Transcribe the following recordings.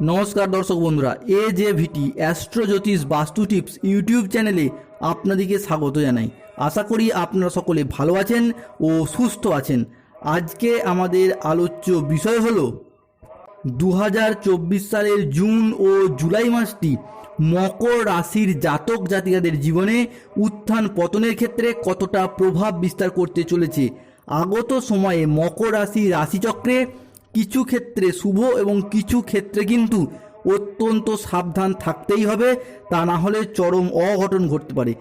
নমস্কার দর্শক বন্ধুরা এ যে ভিটি অ্যাস্ট্রো জ্যোতিষ বাস্তু টিপস ইউটিউব চ্যানেলে আপনাদেরকে স্বাগত জানাই। আশা করি আপনারা সকলে ভালো আছেন ও সুস্থ আছেন। আজকে আমাদের আলোচ্য বিষয় হলো দু সালের জুন ও জুলাই মাসটি মকর রাশির জাতক জাতিকাদের জীবনে উত্থান পতনের ক্ষেত্রে কতটা প্রভাব বিস্তার করতে চলেছে। আগত সময়ে মকর রাশি রাশিচক্রে কিছু ক্ষেত্রে শুভ এবং কিছু ক্ষেত্রে কিন্তু অত্যন্ত সাবধান থাকতেই হবে, তা না হলে চরম অঘটন ঘটতে পারে।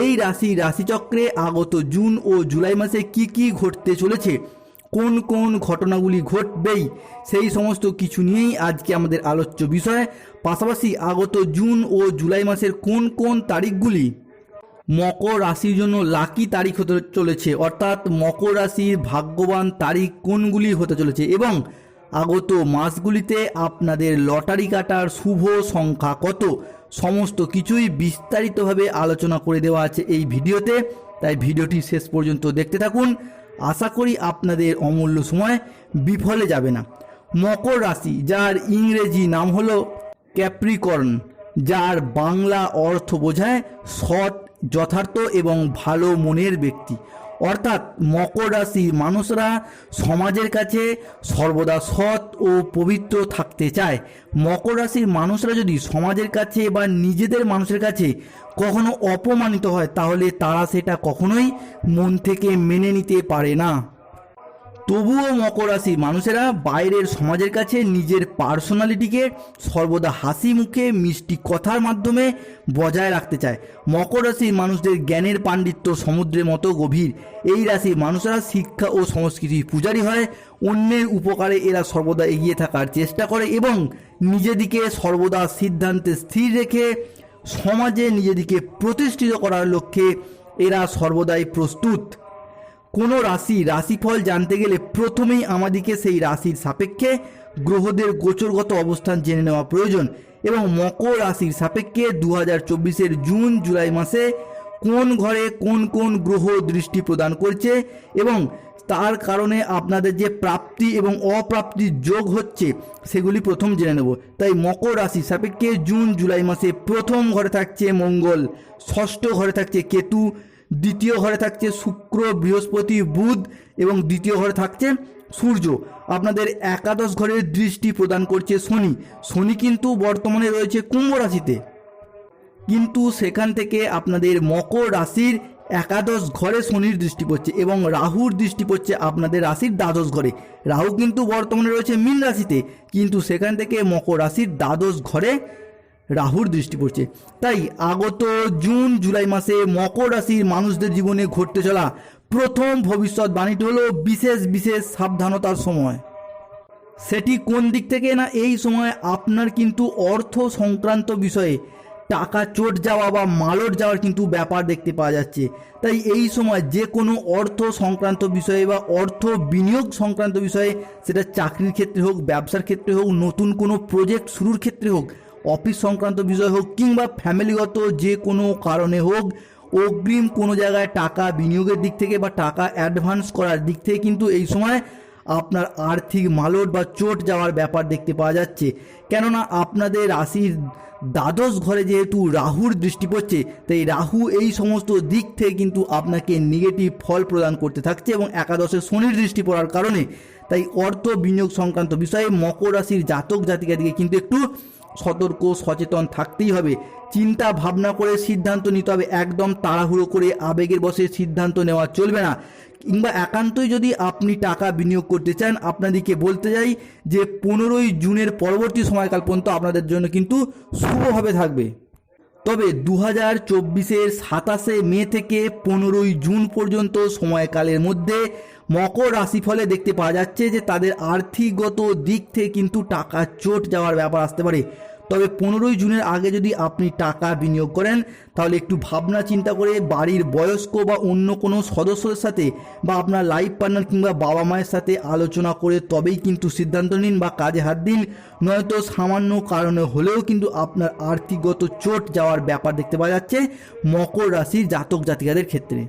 এই রাশি রাশিচক্রে আগত জুন ও জুলাই মাসে কি কি ঘটতে চলেছে, কোন কোন ঘটনাগুলি ঘটবেই, সেই সমস্ত কিছু নিয়েই আজকে আমাদের আলোচ্য বিষয়। পাশাপাশি আগত জুন ও জুলাই মাসের কোন কোন তারিখগুলি মকর রাশির জন্য লাকি তারিখ হতে চলেছে। অর্থাৎ মকর রাশির ভাগ্যবান তারিখ কোনগুলি হতে চলেছে? এবং আগত মাসগুলিতে আপনাদের লটারি কাটার শুভ সংখ্যা কত? সমস্ত কিছুই বিস্তারিতভাবে আলোচনা করে দেওয়া আছে এই ভিডিওতে। তাই ভিডিওটি শেষ পর্যন্ত দেখতে থাকুন। আশা করি আপনাদের অমূল্য সময় বিফলে যাবে না। মকর রাশি, যার ইংরেজি নাম হলো ক্যাপ্রিকর্ন, যার বাংলা অর্থ বোঝায় সৎ যথার্থ এবং ভালো মনের ব্যক্তি। অর্থাৎ মকর রাশি মানুষরা সমাজের কাছে সর্বদা সৎ ও পবিত্র থাকতে চায়। মকর রাশির মানুষরা যদি সমাজের কাছে বা নিজেদের মানুষের কাছে কখনো অপমানিত হয়, তাহলে তারা সেটা কখনোই মন থেকে মেনে নিতে পারে না। তবুও মকর মানুষেরা বাইরের সমাজের কাছে নিজের পার্সোনালিটিকে সর্বদা হাসি মুখে, মিষ্টি কথার মাধ্যমে বজায় রাখতে চায়। মকর রাশির মানুষদের জ্ঞানের পাণ্ডিত্য সমুদ্রের মতো গভীর। এই রাশির মানুষেরা শিক্ষা ও সংস্কৃতির পূজারী হয়। অন্যের উপকারে এরা সর্বদা এগিয়ে থাকার চেষ্টা করে এবং নিজেদিকে সর্বদা সিদ্ধান্তে স্থির রেখে সমাজে নিজেদিকে প্রতিষ্ঠিত করার লক্ষ্যে এরা সর্বদাই প্রস্তুত। কোনো রাশি, রাশিফল জানতে গেলে প্রথমেই আমাদেরকে সেই রাশির সাপেক্ষে গ্রহদের গোচরগত অবস্থান জেনে নেওয়া প্রয়োজন এবং মকর রাশির সাপেক্ষে দু হাজার জুন, জুলাই মাসে কোন ঘরে কোন কোন গ্রহ দৃষ্টি প্রদান করছে এবং তার কারণে আপনাদের যে প্রাপ্তি এবং অপ্রাপ্তির যোগ হচ্ছে সেগুলি প্রথম জেনে নেব। তাই মকর রাশি সাপেক্ষে জুন, জুলাই মাসে প্রথম ঘরে থাকছে মঙ্গল, ষষ্ঠ ঘরে থাকছে কেতু দ্বিতীয় ঘরে থাকছে শুক্র, বৃহস্পতি, বুধ এবং দ্বিতীয় ঘরে থাকছে সূর্য। আপনাদের একাদশ ঘরের দৃষ্টি প্রদান করছে শনি। শনি কিন্তু বর্তমানে রয়েছে কুম্ভ রাশিতে। কিন্তু সেখান থেকে আপনাদের মকর রাশির একাদশ ঘরে শনির দৃষ্টি পড়ছে এবং রাহুর দৃষ্টি পড়ছে আপনাদের রাশির দ্বাদশ ঘরে। রাহু কিন্তু বর্তমানে রয়েছে মীন রাশিতে, কিন্তু সেখান থেকে মকর রাশির দ্বাদশ ঘরে রাহুর দৃষ্টি পড়ছে। তাই আগত জুন, জুলাই মাসে মকর রাশির মানুষদের জীবনে ঘটতে চলা প্রথম ভবিষ্যৎবাণীটি হলো বিশেষ বিশেষ সাবধানতার সময়। সেটি কোন দিক থেকে? না, এই সময় আপনার কিন্তু অর্থ সংক্রান্ত বিষয়ে টাকা চোট যাওয়া বা মালট যাওয়ার কিন্তু ব্যাপার দেখতে পাওয়া যাচ্ছে। তাই এই সময় যে কোনো অর্থ সংক্রান্ত বিষয়ে বা অর্থ বিনিয়োগ সংক্রান্ত বিষয়ে, সেটা চাকরির ক্ষেত্রে হোক, ব্যবসার ক্ষেত্রে হোক, নতুন কোনো প্রজেক্ট শুরুর ক্ষেত্রে হোক অফিস সংক্রান্ত বিষয় হোক কিংবা ফ্যামিলিগত যে কোনো কারণে হোক, অগ্রিম কোনো জায়গায় টাকা বিনিয়োগের দিক থেকে বা টাকা অ্যাডভান্স করার দিক থেকে কিন্তু এই সময় আপনার আর্থিক মালট বা চোট যাওয়ার ব্যাপার দেখতে পাওয়া যাচ্ছে। কেননা আপনাদের রাশির দ্বাদশ ঘরে যেহেতু রাহুর দৃষ্টি পড়ছে, তাই রাহু এই সমস্ত দিক থেকে কিন্তু আপনাকে নেগেটিভ ফল প্রদান করতে থাকছে এবং একাদশে শনির দৃষ্টি পড়ার কারণে। তাই অর্থ বিনিয়োগ সংক্রান্ত বিষয়ে মকর রাশির জাতক জাতিকাদিকে কিন্তু একটু সতর্ক, সচেতন থাকতেই হবে। চিন্তা, ভাবনা করে সিদ্ধান্ত নিতে হবে। একদম তাড়াহুড়ো করে আবেগের বসে সিদ্ধান্ত নেওয়া চলবে না। কিংবা একান্তই যদি আপনি টাকা বিনিয়োগ করতে চান, আপনাদেরকে বলতে যাই যে পনেরোই জুনের পরবর্তী সময়কাল পর্যন্ত আপনাদের জন্য কিন্তু শুভভাবে থাকবে। তবে দু হাজার চব্বিশের সাতাশে মে থেকে পনেরোই জুন পর্যন্ত সময়কালের মধ্যে মকর রাশিফলে দেখতে পাওয়া যাচ্ছে যে তাদের আর্থিকগত দিক থেকে কিন্তু টাকা চোট যাওয়ার ব্যাপার আসতে পারে। তবে পনেরোই জুনের আগে যদি আপনি টাকা বিনিয়োগ করেন, তাহলে একটু ভাবনা চিন্তা করে বাড়ির বয়স্ক বা অন্য কোনো সদস্যদের সাথে বা আপনার লাইফ পার্টনার কিংবা বাবা মায়ের সাথে আলোচনা করে তবেই কিন্তু সিদ্ধান্ত নিন বা কাজে হাত দিন। নয়তো সামান্য কারণে হলেও কিন্তু আপনার আর্থিকগত চোট যাওয়ার ব্যাপার দেখতে পাওয়া যাচ্ছে মকর রাশির জাতক জাতিকাদের ক্ষেত্রে।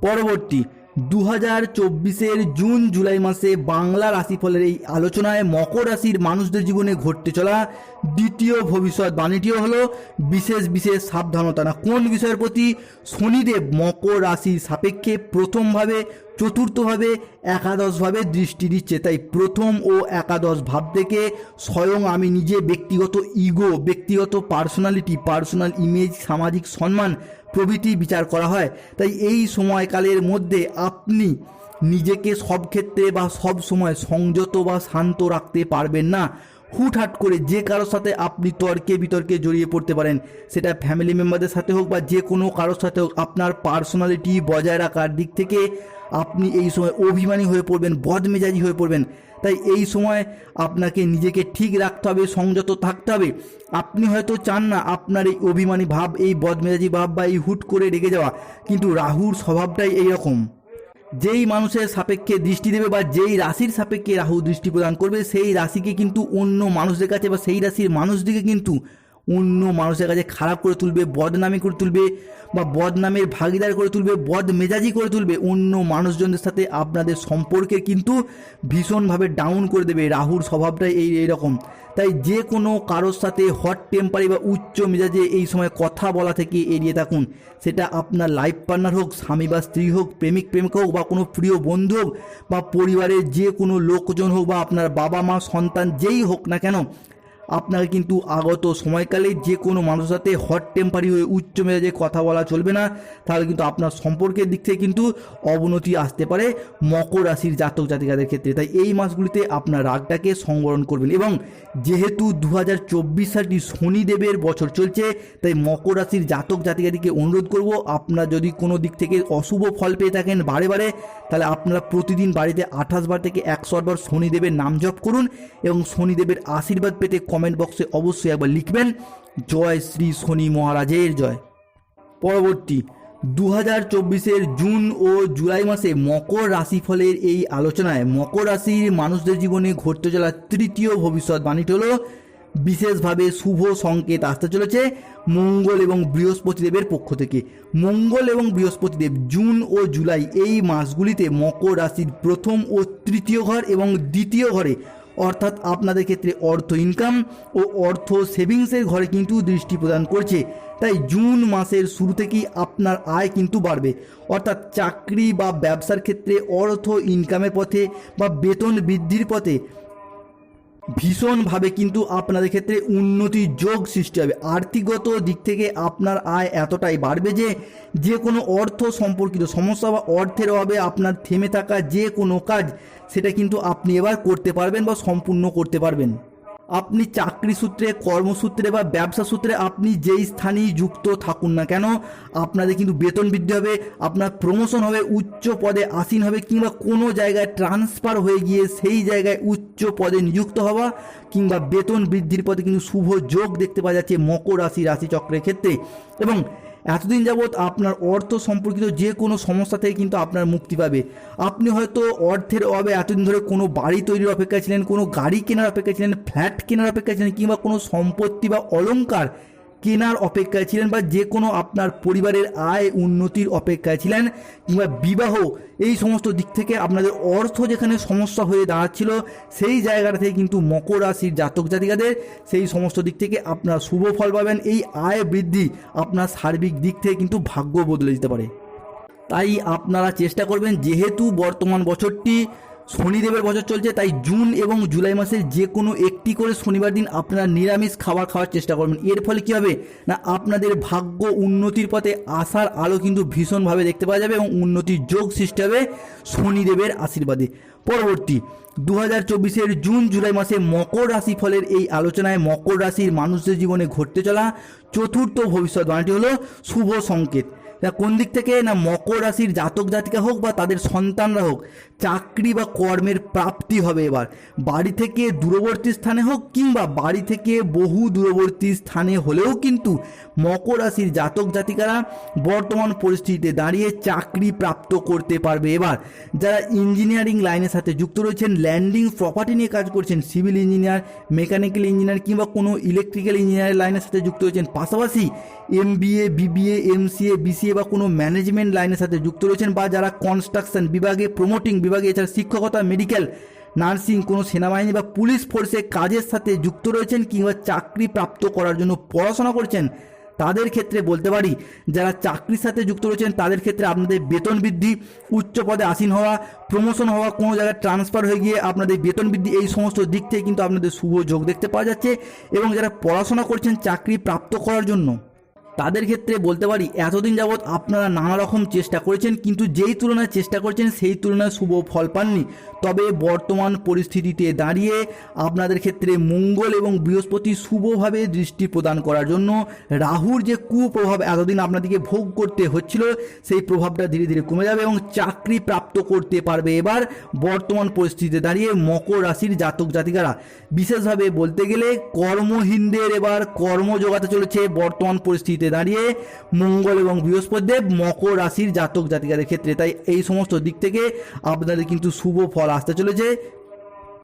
পরবর্তী দু হাজার চব্বিশের জুন জুলাই মাসে বাংলা রাশিফলের এই আলোচনায় মকর রাশির মানুষদের জীবনে ঘটতে চলা দ্বিতীয় ভবিষ্যৎবাণীটিও হলো বিশেষ বিশেষ সাবধানতা। না, কোন বিষয়ের প্রতি শনিদেব মকর রাশির সাপেক্ষে প্রথমভাবে, চতুর্থভাবে, একাদশভাবে দৃষ্টি দিচ্ছে? তাই প্রথম ও একাদশ ভাব থেকে স্বয়ং আমি নিজে ব্যক্তিগত ইগো, ব্যক্তিগত পার্সোনালিটি, পার্সোনাল ইমেজ, সামাজিক সম্মান প্রভৃতি বিচার করা হয়। তাই এই সময়কালের মধ্যে আপনি নিজেকে সব ক্ষেত্রে বা সব সময় সংযত বা শান্ত রাখতে পারবেন না। হুটহাট করে যে কারোর সাথে আপনি তর্কে বিতর্কে জড়িয়ে পড়তে পারেন, সেটা ফ্যামিলি মেম্বারদের সাথে হোক বা যে কোনো কারোর সাথে হোক, আপনার পার্সোনালিটি বজায় রাখার দিক থেকে আপনি এই সময় অভিমানী হয়ে পড়বেন, বদমেজাজি হয়ে পড়বেন। তাই এই সময় আপনাকে নিজেকে ঠিক রাখতে হবে, সংযত থাকতে হবে। আপনি হয়তো চান না আপনার এই অভিমানী ভাব, এই বদমেজাজি ভাব বা এই হুট করে রেগে যাওয়া, কিন্তু রাহুর স্বভাবটাই এইরকম যেই মানুষের সাপেক্ষে দৃষ্টি দেবে বা যেই রাশির সাপেক্ষে রাহু দৃষ্টি প্রদান করবে, সেই রাশিকে কিন্তু অন্য মানুষদের কাছে বা সেই রাশির মানুষদিকে কিন্তু অন্য মানুষের কাছে খারাপ করে তুলবে, বদনামি করে তুলবে বা বদনামের ভাগিদার করে তুলবে বদ মেজাজি করে তুলবে, অন্য মানুষজনদের সাথে আপনাদের সম্পর্কে কিন্তু ভীষণভাবে ডাউন করে দেবে। রাহুর স্বভাবটাই এই এরকম তাই যে কোনো কারোর সাথে হট টেম্পারি বা উচ্চ মেজাজে এই সময় কথা বলা থেকে এড়িয়ে থাকুন। সেটা আপনার লাইফ পার্টনার হোক, স্বামী বা স্ত্রী হোক, প্রেমিক, প্রেমিকা হোক বা কোনো প্রিয় বন্ধু হোক বা পরিবারের যে কোনো লোকজন হোক বা আপনার বাবা মা সন্তান যেই হোক না কেন আপনাকে কিন্তু আগত সময়কালে যে কোনো মানুষের সাথে হট টেম্পারি হয়ে উচ্চ মেজাজে কথা বলা চলবে না। তাহলে কিন্তু আপনার সম্পর্কের দিক থেকে কিন্তু অবনতি আসতে পারে মকর রাশির জাতক জাতিকাদের ক্ষেত্রে। তাই এই মাসগুলিতে আপনার রাগটাকে সংবরণ করবেন এবং যেহেতু দু হাজার চব্বিশ সালটি শনিদেবের বছর চলছে, তাই মকর রাশির জাতক জাতিকাদিকে অনুরোধ করব, আপনার যদি কোনো দিক থেকে অশুভ ফল পেয়ে থাকেন বারে বারে, তাহলে আপনারা প্রতিদিন বাড়িতে আঠাশ বার থেকে একশো বার শনিদেবের নাম জপ করুন এবং শনিদেবের আশীর্বাদ পেতে কমেন্ট বক্সে অবশ্যই একবার লিখবেন। জয় শ্রী শনি মহারাজের জয়। পরবর্তী দু হাজার চব্বিশের জুন ও জুলাই মাসে মকর রাশিফলের এই আলোচনায় মকর রাশির মানুষদের জীবনে ঘটতে চলা তৃতীয় ভবিষ্যৎ ভবিষ্যৎবাণীটি হলো, বিশেষভাবে শুভ সংকেত আসতে চলেছে মঙ্গল এবং বৃহস্পতিদেবের পক্ষ থেকে। মঙ্গল এবং বৃহস্পতিদেব জুন ও জুলাই এই মাসগুলিতে মকর রাশির প্রথম ও তৃতীয় ঘর এবং দ্বিতীয় ঘরে অর্থাৎ আপনাদের ক্ষেত্রে অর্থ ইনকাম ও অর্থ সেভিংসের ঘরে কিন্তু দৃষ্টি প্রদান করছে। তাই জুন মাসের শুরু থেকেই আপনার আয় কিন্তু বাড়বে। অর্থাৎ চাকরি বা ব্যবসার ক্ষেত্রে অর্থ ইনকামের পথে বা বেতন বৃদ্ধির পথে ভীষণভাবে কিন্তু আপনাদের ক্ষেত্রে উন্নতির যোগ সৃষ্টি হবে। আর্থিকগত দিক থেকে আপনার আয় এতটাই বাড়বে যে যে কোনো অর্থ সম্পর্কিত সমস্যা বা অর্থের অভাবে আপনার থেমে থাকা যে কোনো কাজ, সেটা কিন্তু আপনি এবার করতে পারবেন বা সম্পূর্ণ করতে পারবেন। আপনি চাকরি সূত্রে, কর্মসূত্রে বা ব্যবসা সূত্রে আপনি যেই স্থানেই যুক্ত থাকুন না কেন, আপনাদের কিন্তু বেতন বৃদ্ধি হবে, আপনার প্রমোশন হবে, উচ্চ পদে আসীন হবে কিংবা কোনো জায়গায় ট্রান্সফার হয়ে গিয়ে সেই জায়গায় উচ্চ পদে নিযুক্ত হওয়া কিংবা বেতন বৃদ্ধির পদে কিন্তু শুভ যোগ দেখতে পাওয়া যাচ্ছে মকর রাশি, রাশিচক্রের ক্ষেত্রে। এবং এতদিন যাবৎ আপনার অর্থ সম্পর্কিত যে কোনো সমস্যা থেকে কিন্তু আপনার মুক্তি পাবে। আপনি হয়তো অর্থের অভাবে এতদিন ধরে কোনো বাড়ি তৈরির অপেক্ষা ছিলেন, কোনো গাড়ি কেনার অপেক্ষা ছিলেন ফ্ল্যাট কেনার অপেক্ষা ছিলেন, কিংবা কোনো সম্পত্তি বা অলংকার কেনার অপেক্ষায় ছিলেন বা যে কোনো আপনার পরিবারের আয় উন্নতির অপেক্ষায় ছিলেন কিংবা বিবাহ, এই সমস্ত দিক থেকে আপনাদের অর্থ যেখানে সমস্যা হয়ে দাঁড়াচ্ছিল, সেই জায়গাটা থেকে কিন্তু মকর রাশির জাতক জাতিকাদের সেই সমস্ত দিক থেকে আপনার শুভ ফল পাবেন। এই আয় বৃদ্ধি আপনার সার্বিক দিক থেকে কিন্তু ভাগ্য বদলে দিতে পারে। তাই আপনারা চেষ্টা করবেন, যেহেতু বর্তমান বছরটি শনিদেবের বছর চলছে, তাই জুন এবং জুলাই মাসের যে কোনো একটি করে শনিবার দিন আপনারা নিরামিষ খাবার খাওয়ার চেষ্টা করবেন। এর ফলে কী হবে? না, আপনাদের ভাগ্য উন্নতির পথে আসার আলো কিন্তু ভীষণভাবে দেখতে পাওয়া যাবে এবং উন্নতির যোগ সৃষ্টি হবে শনিদেবের আশীর্বাদে। পরবর্তী দু হাজার চব্বিশের জুন জুলাই মাসে মকর রাশি ফলের এই আলোচনায় মকর রাশির মানুষদের জীবনে ঘটতে চলা চতুর্থ ভবিষ্যৎ ভবিষ্যৎবাণীটি হলো শুভ সংকেত। কোন দিক থেকে? না মকর রাশির জাতক জাতিকা হোক বা তাদের সন্তানরা হোক, চাকরি বা কর্মের প্রাপ্তি হবে এবার। বাড়ি থেকে দূরবর্তী স্থানে হোক কিংবা বাড়ি থেকে বহু দূরবর্তী স্থানে হলেও কিন্তু মকর রাশির জাতক জাতিকারা বর্তমান পরিস্থিতিতে দাঁড়িয়ে চাকরি প্রাপ্ত করতে পারবে এবার। যারা ইঞ্জিনিয়ারিং লাইনের সাথে যুক্ত রয়েছেন, ল্যান্ডিং প্রপার্টি নিয়ে কাজ করছেন, সিভিল ইঞ্জিনিয়ার, মেকানিক্যাল ইঞ্জিনিয়ার কিংবা কোনো ইলেকট্রিক্যাল ইঞ্জিনিয়ার লাইনের সাথে যুক্ত রয়েছেন, পাশাপাশি MBA BBA MCA BCA BCA বা কোনো ম্যানেজমেন্ট লাইনের সাথে যুক্ত রয়েছেন বা যারা কনস্ট্রাকশন বিভাগে প্রমোটিং বিভাগে, এছাড়া শিক্ষকতা মেডিকেল নার্সিং কোনো সেনাবাহিনী বা পুলিশ ফোর্সে কাজের সাথে যুক্ত রয়েছেন কিংবা চাকরি প্রাপ্ত করার জন্য পড়াশোনা করছেন, তাদের ক্ষেত্রে বলতে পারি, যারা চাকরির সাথে যুক্ত রয়েছেন তাদের ক্ষেত্রে আপনাদের বেতন বৃদ্ধি, উচ্চ পদে আসীন হওয়া প্রমোশন হওয়া, কোনো জায়গায় ট্রান্সফার হয়ে গিয়ে আপনাদের বেতন বৃদ্ধি, এই সমস্ত দিক থেকে কিন্তু আপনাদের শুভ যোগ দেখতে পাওয়া যাচ্ছে এবং যারা পড়াশোনা করছেন চাকরি প্রাপ্ত করার জন্য। তাদের ক্ষেত্রে বলতে পারি, এতদিন যাবৎ আপনারা নানা রকম চেষ্টা করেছেন, কিন্তু যেই তুলনায় চেষ্টা করেছেন সেই তুলনায় শুভ ফল পাননি। তবে বর্তমান পরিস্থিতিতে দাঁড়িয়ে আপনাদের ক্ষেত্রে মঙ্গল এবং বৃহস্পতি শুভভাবে দৃষ্টি প্রদান করার জন্য রাহুর যে কুপ্রভাব এতদিন আপনাদেরকে ভোগ করতে হচ্ছিল, সেই প্রভাবটা ধীরে ধীরে কমে যাবে এবং চাকরি প্রাপ্ত করতে পারবে এবার বর্তমান পরিস্থিতিতে দাঁড়িয়ে মকর রাশির জাতক জাতিকারা। বিশেষভাবে বলতে গেলে কর্মহীনদের এবার কর্ম জোগাতে চলেছে বর্তমান পরিস্থিতিতে। দাঁড়িয়ে মঙ্গল এবং বৃহস্পতিদেব মকর রাশির জাতক জাতিকাদের ক্ষেত্রে। তাই এই সমস্ত দিক থেকে আপনাদের কিন্তু শুভ ফল আসতে চলেছে।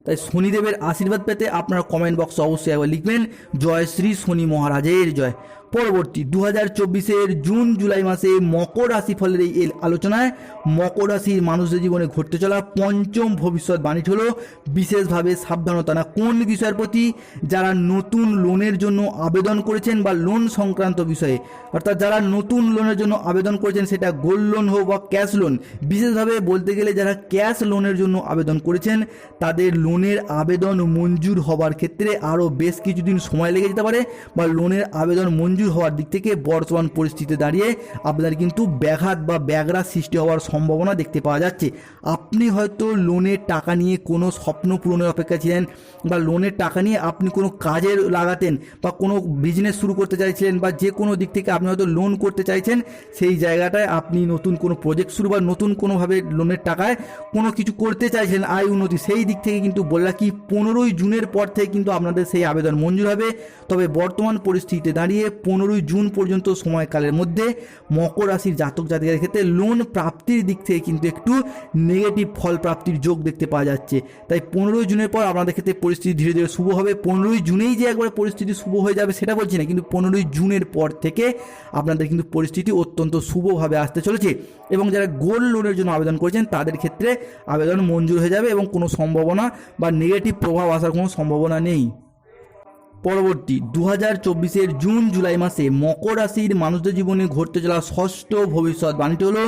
তাই শনিদেবের আশীর্বাদ পেতে আপনারা কমেন্ট বক্সে অবশ্যই একবার লিখবেন। জয় শ্রী শনি মহারাজের জয়। পরবর্তী দু হাজার চব্বিশের জুন, জুলাই মাসে মকর রাশি ফলের এই আলোচনায় মকর রাশির মানুষদের জীবনে ঘটতে চলা পঞ্চম ভবিষ্যৎ বাণী হলো বিশেষভাবে সাবধানতা। না, কোন বিষয়ের প্রতি যারা নতুন লোনের জন্য আবেদন করেছেন বা লোন সংক্রান্ত বিষয়ে, অর্থাৎ যারা নতুন লোনের জন্য আবেদন করেছেন সেটা গোল্ড লোন হোক বা ক্যাশ লোন, বিশেষভাবে বলতে গেলে যারা ক্যাশ লোনের জন্য আবেদন করেছেন, তাদের লোনের আবেদন মঞ্জুর হবার ক্ষেত্রে আরও বেশ কিছুদিন সময় লেগে যেতে পারে বা লোনের আবেদন মঞ্জুর হওয়ার দিক থেকে বর্তমান পরিস্থিতিতে দাঁড়িয়ে আপনার কিন্তু ব্যাঘাত বা ব্যাগরা সৃষ্টি হওয়ার সম্ভাবনা দেখতে পাওয়া যাচ্ছে। আপনি হয়তো লোনের টাকা নিয়ে কোনো স্বপ্ন পূরণের অপেক্ষা ছিলেন বা লোনের টাকা নিয়ে আপনি কোনো কাজে লাগাতেন বা কোনো বিজনেস শুরু করতে চাইছিলেন বা যে কোনো দিক থেকে আপনি হয়তো লোন করতে চাইছেন, সেই জায়গাটায় আপনি নতুন কোনো প্রজেক্ট শুরু বা নতুন কোনোভাবে লোনের টাকায় কোনো কিছু করতে চাইছেন আয় উন্নতি, সেই দিক থেকে কিন্তু বলে রাখি পনেরোই জুনের পর থেকে কিন্তু আপনাদের সেই আবেদন মঞ্জুর হবে। তবে বর্তমান পরিস্থিতিতে দাঁড়িয়ে পনেরোই জুন পর্যন্ত সময়কালের মধ্যে মকর রাশির জাতক জাতিকাদের ক্ষেত্রে লোন প্রাপ্তির দিক থেকে কিন্তু একটু নেগেটিভ ফল প্রাপ্তির যোগ দেখতে পাওয়া যাচ্ছে। তাই পনেরোই জুনের পর আপনাদের ক্ষেত্রে পরিস্থিতি ধীরে ধীরে শুভ হবে। পনেরোই জুনেই যে একবার পরিস্থিতি শুভ হয়ে যাবে সেটা বলছি না, কিন্তু পনেরোই জুনের পর থেকে আপনাদের কিন্তু পরিস্থিতি অত্যন্ত শুভভাবে আসতে চলেছে এবং যারা গোল্ড লোনের জন্য আবেদন করেছেন তাদের ক্ষেত্রে আবেদন মঞ্জুর হয়ে যাবে এবং কোনো সম্ভাবনা বা নেগেটিভ প্রভাব আসার কোনো সম্ভাবনা নেই। পরবর্তী দু হাজার চব্বিশের জুন জুলাই মাসে মকর রাশির মানুষদের জীবনে ঘটতে চলা ষষ্ঠ ভবিষ্যৎ বাণীটি হলো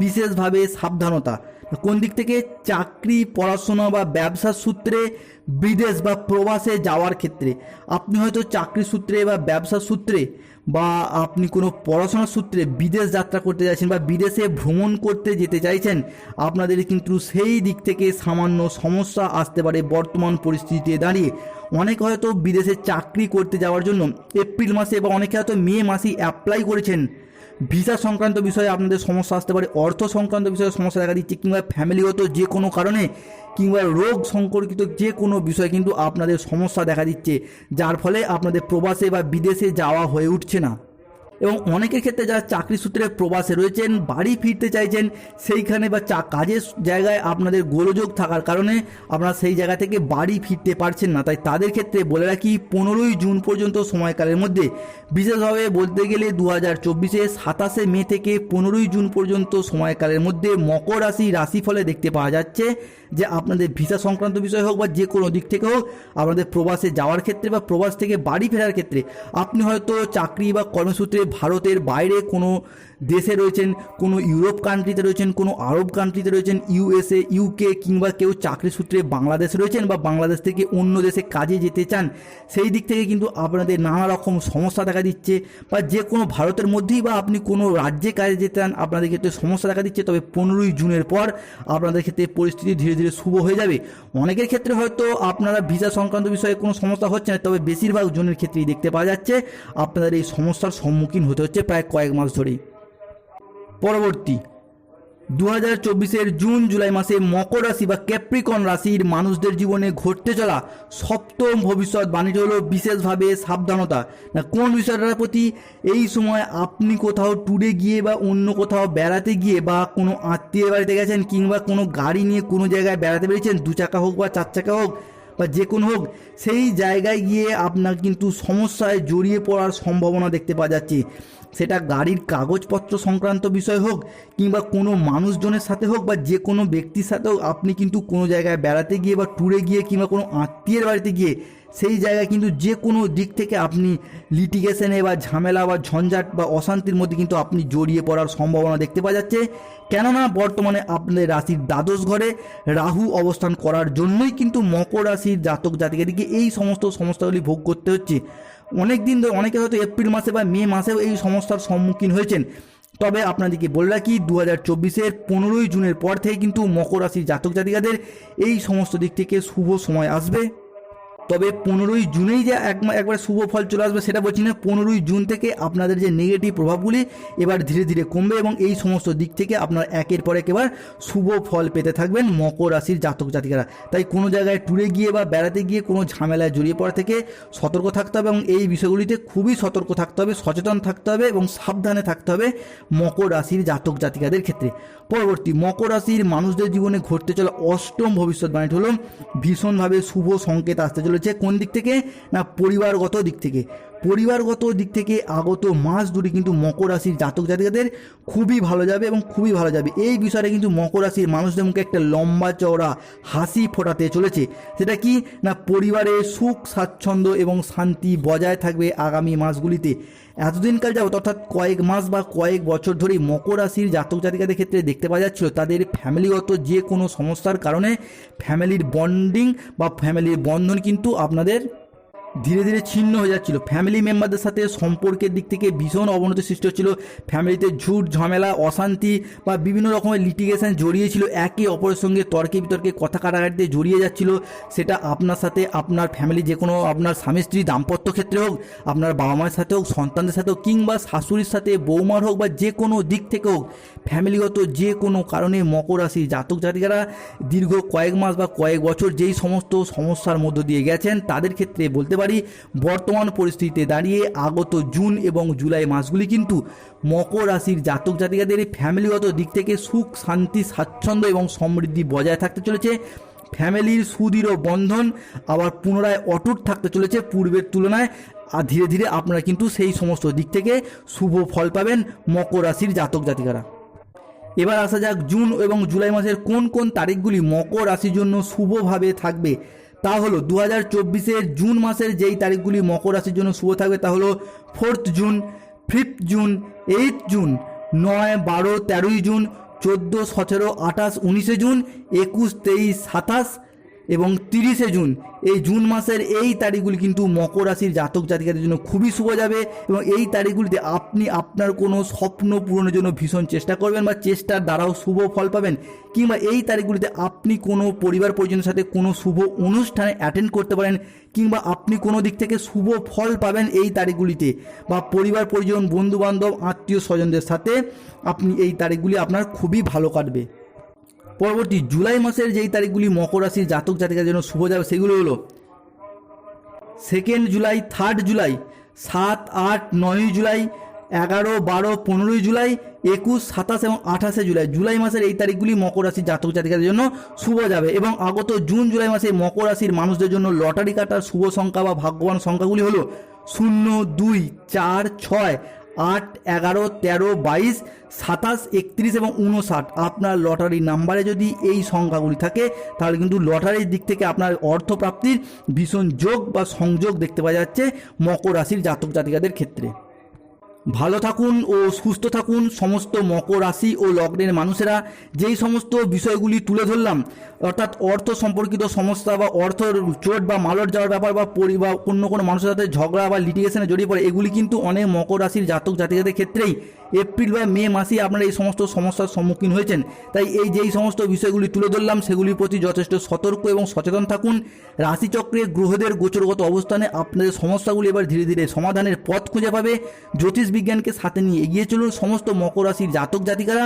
বিশেষভাবে সাবধানতা। কোন দিক থেকে? চাকরি, পড়াশোনা বা ব্যবসার সূত্রে, বিদেশ বা প্রবাসে যাওয়ার ক্ষেত্রে। আপনি হয়তো চাকরি সূত্রে বা ব্যবসার সূত্রে বা আপনি কোনো পড়াশোনার সূত্রে বিদেশ যাত্রা করতে চাইছেন বা বিদেশে ভ্রমণ করতে যেতে চাইছেন, আপনাদের কিন্তু সেই দিক থেকে সামান্য সমস্যা আসতে পারে বর্তমান পরিস্থিতিতে দাঁড়িয়ে। অনেক হয়তো বিদেশে চাকরি করতে যাওয়ার জন্য এপ্রিল মাসে বা অনেকে হয়তো মে মাসেই অ্যাপ্লাই করেছেন। ভিসা সংক্রান্ত বিষয়ে আপনাদের সমস্যা আসতে পারে, অর্থ সংক্রান্ত বিষয়ে সমস্যা দেখা দিচ্ছে কিংবা ফ্যামিলিগত যে কোনো কারণে কিংবা রোগ সম্পর্কিত যে কোনো বিষয় কিন্তু আপনাদের সমস্যা দেখা দিচ্ছে, যার ফলে আপনাদের প্রবাসে বা বিদেশে যাওয়া হয়ে উঠছে না। এবং অনেকের ক্ষেত্রে যারা চাকরি সূত্রে প্রবাসে রয়েছেন, বাড়ি ফিরতে চাইছেন, সেইখানে বা চা কাজের জায়গায় আপনাদের গোলযোগ থাকার কারণে আপনারা সেই জায়গা থেকে বাড়ি ফিরতে পারছেন না। তাই তাদের ক্ষেত্রে বলে রাখি, পনেরোই জুন পর্যন্ত সময়কালের মধ্যে, বিশেষভাবে বলতে গেলে দু হাজার চব্বিশে সাতাশে মে থেকে পনেরোই জুন পর্যন্ত সময়কালের মধ্যে মকর রাশি রাশিফলে দেখতে পাওয়া যাচ্ছে। যে আপনাদের ভিসা সংক্রান্ত বিষয় হোক বা যে কোনো দিক থেকে হোক, আপনাদের প্রবাসে যাওয়ার ক্ষেত্রে বা প্রবাস থেকে বাড়ি ফেরার ক্ষেত্রে, আপনি হয়তো চাকরি বা কর্মসূত্রে ভারতের বাইরে কোনো দেশে রয়েছেন, কোনো ইউরোপ কান্ট্রিতে রয়েছেন, কোনো আরব কান্ট্রিতে রয়েছেন ইউএসএ ইউকে কিংবা কেউ চাকরি সূত্রে বাংলাদেশ রয়েছেন বা বাংলাদেশ থেকে অন্য দেশে কাজে যেতে চান, সেই দিক থেকে কিন্তু আপনাদের নানা রকম সমস্যা দেখা দিচ্ছে বা যে কোনো ভারতের মধ্যেই বা আপনি কোনো রাজ্যে কাজে যেতে চান, আপনাদের ক্ষেত্রে সমস্যা দেখা দিচ্ছে। তবে পনেরোই জুনের পর আপনাদের ক্ষেত্রে পরিস্থিতি ধীরে ধীরে শুভ হয়ে যাবে। অনেকের ক্ষেত্রে হয়তো আপনারা ভিসা সংক্রান্ত বিষয়ে কোনো সমস্যা হচ্ছে না, তবে বেশিরভাগ জনের ক্ষেত্রেই দেখতে পাওয়া যাচ্ছে, আপনাদের এই সমস্যার সম্মুখীন হতে হচ্ছে প্রায় কয়েক মাস ধরেই। পরবর্তী। দু হাজার চব্বিশের জুন, জুলাই মাসে মকর রাশি বা ক্যাপ্রিকন রাশির মানুষদের জীবনে ঘটতে চলা সপ্তম ভবিষ্যৎ বাণীটি হলো বিশেষভাবে সাবধানতা। না, কোন বিষয়টার প্রতি এই সময় আপনি কোথাও ট্যুরে গিয়ে বা অন্য কোথাও বেড়াতে গিয়ে বা কোনো আত্মীয় বাড়িতে গেছেন কিংবা কোনো গাড়ি নিয়ে কোনো জায়গায় বেড়াতে বেরিয়েছেন, দু চাকা হোক বা চার চাকা হোক বা যে কোনো হোক, সেই জায়গায় গিয়ে আপনার কিন্তু সমস্যায় জড়িয়ে পড়ার সম্ভাবনা দেখতে পাওয়া যাচ্ছে। সেটা গাড়ির কাগজপত্র সংক্রান্ত বিষয় হোক, কিংবা কোনো মানুষজনের সাথে হোক, বা যে কোনো ব্যক্তির সাথে হোক, আপনি কিন্তু কোনো জায়গায় বেড়াতে গিয়ে বা ট্যুরে গিয়ে, কিংবা কোনো আত্মীয়ের বাড়িতে গিয়ে সেই জায়গায় কিন্তু যে কোনো দিক থেকে আপনি লিটিগেশনে বা ঝামেলা বা ঝঞ্ঝাট বা অশান্তির মধ্যে কিন্তু আপনি জড়িয়ে পড়ার সম্ভাবনা দেখতে পাওয়া যাচ্ছে। কেননা বর্তমানে আপনাদের রাশির দ্বাদশ ঘরে রাহু অবস্থান করার জন্যই কিন্তু মকর রাশির জাতক জাতিকাদিকে এই সমস্ত সমস্যাগুলি ভোগ করতে হচ্ছে। অনেক দিন ধরে অনেকে হয়তো এপ্রিল মাসে বা মে মাসেও এই সমস্যার সম্মুখীন হয়েছেন। তবে আপনাদেরকে বলে রাখি দু হাজার চব্বিশের পনেরোই জুনের পর থেকে কিন্তু মকর রাশির জাতক জাতিকাদের এই সমস্ত দিক থেকে শুভ সময় আসবে। তবে পনেরোই জুনেই যে এক একবার শুভ ফল চলে আসবে সেটা বলছি না, পনেরোই জুন থেকে আপনাদের যে নেগেটিভ প্রভাবগুলি এবার ধীরে ধীরে কমবে এবং এই সমস্ত দিক থেকে আপনার একের পর এক এবার শুভ ফল পেতে থাকবেন মকর রাশির জাতক জাতিকারা। তাই কোনো জায়গায় ট্যুরে গিয়ে বা বেড়াতে গিয়ে কোনো ঝামেলায় জড়িয়ে পড়া থেকে সতর্ক থাকতে হবে এবং এই বিষয়গুলিতে খুবই সতর্ক থাকতে হবে, সচেতন থাকতে হবে এবং সাবধানে থাকতে হবে মকর রাশির জাতক জাতিকাদের ক্ষেত্রে। পরবর্তী মকর রাশির মানুষদের জীবনে ঘটতে চলা অষ্টম ভবিষ্যৎবাণীটি হলো ভীষণভাবে শুভ সংকেত আসতে চলেছে কোন দিক থেকে? না পরিবারগত দিক থেকে। পরিবারগত দিক থেকে আগত মাস দুটি কিন্তু মকর রাশির জাতক জাতিকাদের খুবই ভালো যাবে এবং খুবই ভালো যাবে। এই বিষয়ে কিন্তু মকর রাশির মানুষদের মুখে একটা লম্বা চওড়া হাসি ফোটাতে চলেছে। সেটা কি? না পরিবারে সুখ, স্বাচ্ছন্দ্য এবং শান্তি বজায় থাকবে আগামী মাসগুলিতে। এতদিনকাল যাবত অর্থাৎ কয়েক মাস বা কয়েক বছর ধরেই মকর রাশির জাতক জাতিকাদের ক্ষেত্রে দেখতে পাওয়া যাচ্ছিল, তাদের ফ্যামিলিগত যে কোনো সমস্যার কারণে ফ্যামিলির বন্ডিং বা ফ্যামিলির বন্ধন কিন্তু আপনাদের ধীরে ধীরে ছিন্ন হয়ে যাচ্ছিল। ফ্যামিলি মেম্বারদের সাথে সম্পর্কের দিক থেকে ভীষণ অবনতি সৃষ্টি হচ্ছিল। ফ্যামিলিতে ঝুট, ঝামেলা, অশান্তি বা বিভিন্ন রকমের লিটিগেশন জড়িয়েছিল একে অপরের সঙ্গে তর্কে বিতর্কে কথা কাটাকাটিতে জড়িয়ে যাচ্ছিল। সেটা আপনার সাথে, আপনার ফ্যামিলি যে কোনো, আপনার স্বামী স্ত্রী দাম্পত্য ক্ষেত্রে হোক, আপনার বাবা মায়ের সাথে হোক, সন্তানদের সাথে হোক, কিংবা শাশুড়ির সাথে, বৌমার হোক বা যে কোনো দিক থেকে হোক ফ্যামিলিগত যে কোনো কারণে মকর রাশি জাতক জাতিকারা দীর্ঘ কয়েক মাস বা কয়েক বছর যেই সমস্ত সমস্যার মধ্য দিয়ে গেছেন, তাদের ক্ষেত্রে বলতে পারি বর্তমান পরিস্থিতিতে দাঁড়িয়ে আগত জুন এবং জুলাই মাসগুলি কিন্তু মকর রাশির জাতক জাতিকাদের ফ্যামিলিগত দিক থেকে সুখ, শান্তি, স্বাচ্ছন্দ্য এবং সমৃদ্ধি বজায় থাকতে চলেছে। ফ্যামিলির সুদৃঢ় বন্ধন আবার পুনরায় অটুট থাকতে চলেছে পূর্বের তুলনায়। আর ধীরে ধীরে আপনারা কিন্তু সেই সমস্ত দিক থেকে শুভ ফল পাবেন মকর রাশির জাতক জাতিকারা। এবার আসা যাক জুন এবং জুলাই মাসের কোন কোন তারিখগুলি মকর রাশির জন্য শুভভাবে থাকবে। তা হলো দু হাজার চব্বিশের জুন মাসের যেই তারিখগুলি মকর রাশির জন্য শুভ থাকবে তা হলো fourth June, fifth June eight June, নয়, বারো, তেরোই জুন, চোদ্দ, সতেরো, আঠাশ, উনিশে জুন, একুশ, তেইশ, সাতাশ এবং তিরিশে জুন, এই জুন মাসের এই তারিখগুলি কিন্তু মকর রাশির জাতক জাতিকাদের জন্য খুবই শুভ যাবে এবং এই তারিখগুলিতে আপনি আপনার কোনো স্বপ্ন পূরণের জন্য ভীষণ চেষ্টা করবেন বা চেষ্টার দ্বারাও শুভ ফল পাবেন কিংবা এই তারিখগুলিতে আপনি কোনো পরিবার পরিজনের সাথে কোনো শুভ অনুষ্ঠানে অ্যাটেন্ড করতে পারেন কিংবা আপনি কোনো দিক থেকে শুভ ফল পাবেন এই তারিখগুলিতে বা পরিবার পরিজন বন্ধু বান্ধব আত্মীয় স্বজনদের সাথে আপনি এই তারিখগুলি আপনার খুবই ভালো কাটবে। পরবর্তী জুলাই মাসের যেই তারিখগুলি মকর রাশির জাতক জাতিকার জন্য শুভ যাবে সেগুলো হলো সেকেন্ড জুলাই থার্ড জুলাই, সাত, আট নয়ই জুলাই, এগারো, বারো, পনেরোই জুলাই, একুশ, সাতাশ এবং আঠাশে জুলাই। জুলাই মাসের এই তারিখগুলি মকর রাশির জাতক জাতিকাদের জন্য শুভ যাবে এবং আগত জুন, জুলাই মাসে মকর রাশির মানুষদের জন্য লটারি কাটার শুভ সংখ্যা বা ভাগ্যবান সংখ্যাগুলি হলো শূন্য, দুই, চার, ছয় আট, এগারো, তেরো, বাইশ, সাতাশ, একত্রিশ এবং উনষাট আপনার লটারি নাম্বারে যদি এই সংখ্যাগুলি থাকে, তাহলে কিন্তু লটারির দিক থেকে আপনার অর্থপ্রাপ্তির ভীষণ যোগ বা সংযোগ দেখতে পাওয়া যাচ্ছে মকর রাশির জাতক জাতিকাদের ক্ষেত্রে। ভালো থাকুন ও সুস্থ থাকুন। সমস্ত মকর রাশি ও লগ্নের মানুষেরা যেই সমস্ত বিষয়গুলি তুলে ধরলাম, অর্থাৎ অর্থ সম্পর্কিত সমস্যা বা অর্থ চোট বা মালট যাওয়ার ব্যাপার বা বা অন্য কোনো মানুষের সাথে ঝগড়া বা লিটিগেশনে জড়িয়ে পড়ে, এগুলি কিন্তু অনেক মকর রাশির জাতক জাতিকাদের ক্ষেত্রেই এপ্রিল বা মে মাসেই আপনারা এই সমস্ত সমস্যার সম্মুখীন হয়েছেন। তাই এই যেই সমস্ত বিষয়গুলি তুলে ধরলাম, সেগুলির প্রতি যথেষ্ট সতর্ক এবং সচেতন থাকুন। রাশিচক্রে গ্রহদের গোচরগত অবস্থানে আপনাদের সমস্যাগুলি এবার ধীরে ধীরে সমাধানের পথ খুঁজে পাবে। জ্যোতিষ বিজ্ঞানকে সাথে নিয়ে এগিয়ে চলুন। সমস্ত মকর রাশির জাতক জাতিকারা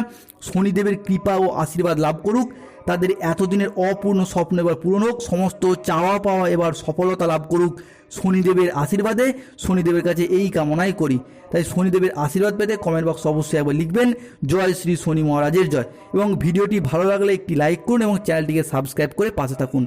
শনিদেবের কৃপা ও আশীর্বাদ লাভ করুক। তাদের এতদিনের অপূর্ণ স্বপ্ন এবার পূরণ হোক। সমস্ত চাওয়া পাওয়া এবার সফলতা লাভ করুক শনিদেবের আশীর্বাদে। শনিদেবের কাছে এই কামনাই করি। তাই শনিদেবের আশীর্বাদ পেতে কমেন্ট বক্স অবশ্যই একবার লিখবেন। জয় শ্রী শনি মহারাজের জয়। এবং ভিডিওটি ভালো লাগলে একটি লাইক করুন এবং চ্যানেলটিকে সাবস্ক্রাইব করে পাশে থাকুন।